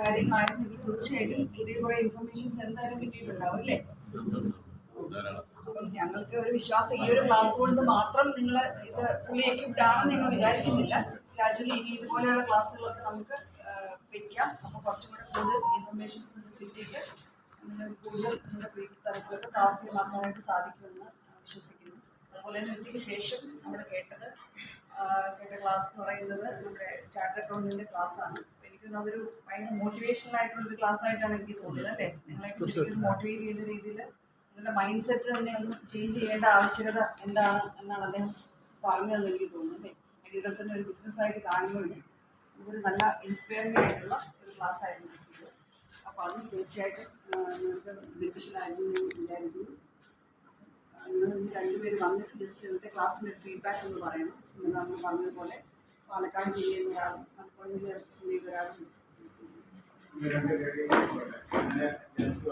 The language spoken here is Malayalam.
കാര്യങ്ങളായിരുന്നെങ്കിൽ തീർച്ചയായിട്ടും പുതിയ കുറെ ഇൻഫർമേഷൻസ് എന്തായാലും കിട്ടിയിട്ടുണ്ടാവും അല്ലേ? ഞങ്ങൾക്ക് ഒരു വിശ്വാസം ഈ ഒരു ക്ലാസ് കൊണ്ട് മാത്രം നിങ്ങൾ ഇത് ഫുള്ളി എക്യുപ്ഡ് ആണെന്ന് നിങ്ങൾ വിചാരിക്കുന്നില്ല. ഗ്രാജുവലി ഇനി ഇതുപോലെയുള്ള ക്ലാസ്സുകളൊക്കെ നമുക്ക് വെക്കാം. അപ്പോൾ കുറച്ചും കൂടെ കൂടുതൽ ഇൻഫർമേഷൻസ് നിങ്ങൾക്ക് കിട്ടിയിട്ട് നിങ്ങൾക്ക് കൂടുതൽ നിങ്ങളുടെ പ്രീതി തലത്തിലൊക്കെ പ്രാപ്തിയമാക്കാനായിട്ട് സാധിക്കുമെന്ന് വിശ്വസിക്കുന്നു. അതുപോലെ തന്നെ ഉച്ചയ്ക്ക് ശേഷം നമ്മൾ കേട്ടത് കേട്ട ക്ലാസ് എന്ന് പറയുന്നത് നമ്മുടെ ചാർട്ടർ അക്കൗണ്ടിന്റെ ക്ലാസ് അതൊരു ഭയങ്കര മോട്ടിവേഷണൽ ആയിട്ടുള്ള ഒരു ക്ലാസ് ആയിട്ടാണ് എനിക്ക് തോന്നുന്നത് അല്ലേ? ശരിക്കും മോട്ടിവേറ്റ് ചെയ്യുന്ന രീതിയിൽ നിങ്ങളുടെ മൈൻഡ് സെറ്റ് തന്നെ ഒന്ന് ചേഞ്ച് ചെയ്യേണ്ട ആവശ്യകത എന്താണ് എന്നാണ് അദ്ദേഹം പറഞ്ഞതെന്ന് എനിക്ക് തോന്നുന്നു അല്ലേ? അഗ്രികൾച്ചറിനെ ഒരു ബിസിനസ് ആയിട്ട് ഒരു നല്ല ഇൻസ്പയറിംഗ് ആയിട്ടുള്ള ഒരു ക്ലാസ് ആയിരുന്നു കിട്ടിയത് അപ്പോൾ അത് തീർച്ചയായിട്ടും ആ, നിങ്ങൾക്ക് ബെനിഫിഷ്യൽ ആയിരുന്നു വിചാരിക്കുന്നു. നിങ്ങൾ രണ്ടുപേര് വന്നിട്ട് ജസ്റ്റ് ഇന്നത്തെ ക്ലാസ്സിന്റെ ഫീഡ്ബാക്ക് എന്ന് പറയണം. ഇന്ന് നമ്മൾ പറഞ്ഞതുപോലെ പാലക്കാട് ജില്ലയിൽ നിന്ന് ఎందుకంటే లేడీస్ జెంట్స్